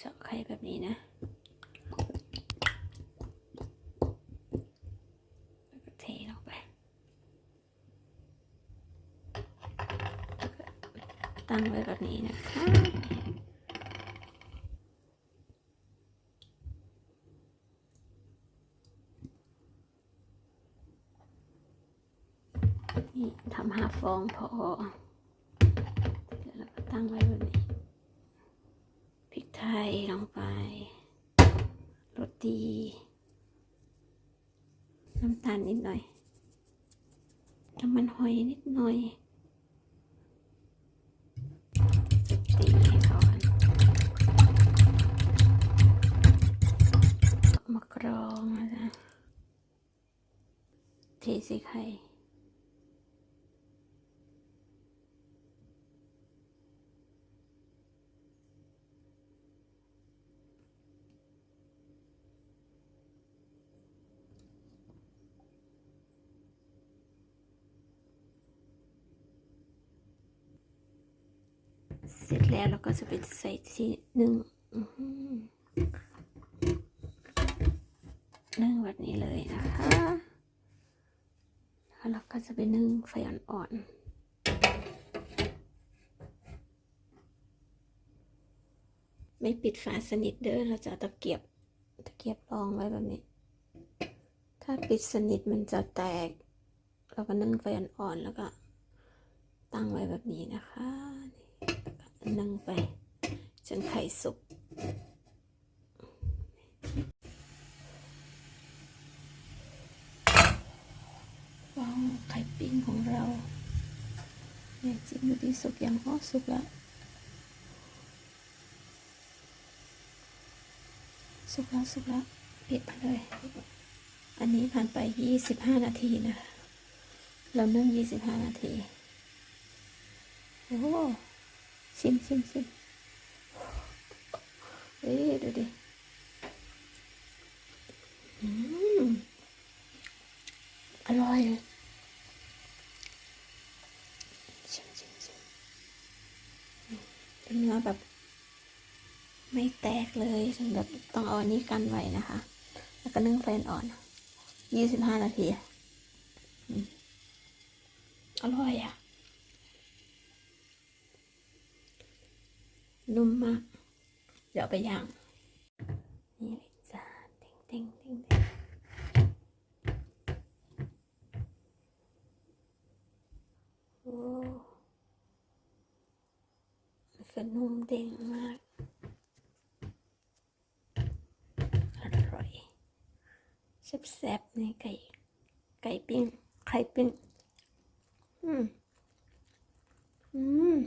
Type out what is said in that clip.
เจาะไข่แบบนี้นะแล้วก็เทลงไปตั้งไว้แบบนี้นะคะนี่ทำห้าฟองพอเดี๋ยวก็ตั้งไว้แบบนี้ ไทยลงไปรสดี น้ำตาลนิดหน่อยน้ำมันหอยนิดหน่อยตีให้เขากันมากรองนะจ๊ะเทใส่ไข่ เสร็จแล้วเราก็จะไปใส่ที่หนึ่งนึ่งแบบนี้เลยนะคะแล้วเราก็จะไปนึ่งไฟอ่อนๆไม่ปิดฝาสนิทเด้อเราจะตะเกียบตะเกียบรองไว้แบบนี้ ถ้าปิดสนิทมันจะแตก เราก็นึ่งไฟอ่อนๆแล้วก็ ตั้งไว้แบบนี้นะคะ นั่งไป จนไข่สุก ว้าว ไข่ปิ้งของเราเนี่ยจิ้มดูดีสุกยังอ๋อสุกแล้ว สุกแล้วสุกแล้วปิดไปเลย อันนี้ผ่านไปยี่สิบห้านาทีนะคะเรานึ่งยี่สิบห้านาที โอ้ ชิมชิมชิมเอ้ดูดิอืมอร่อยชิมชิมชิมเป็นเนื้อแบบ ไม่แตกเลยถึงแบบต้องเอาอันนี้กันไว้นะคะ แล้วก็นึ่งไฟอ่อนยี่สิบห้านาทีอืมอร่อยอะ นุ่มมาก เดี๋ยวไปย่าง นี่เลยจ้าเต็งเต็งเต็งเต็งโอ้มันก็นุ่มเด้งมาก อร่อยแซ่บๆนี่ไก่ ไก่ปิ้งไข่ปิ้งอืมอืม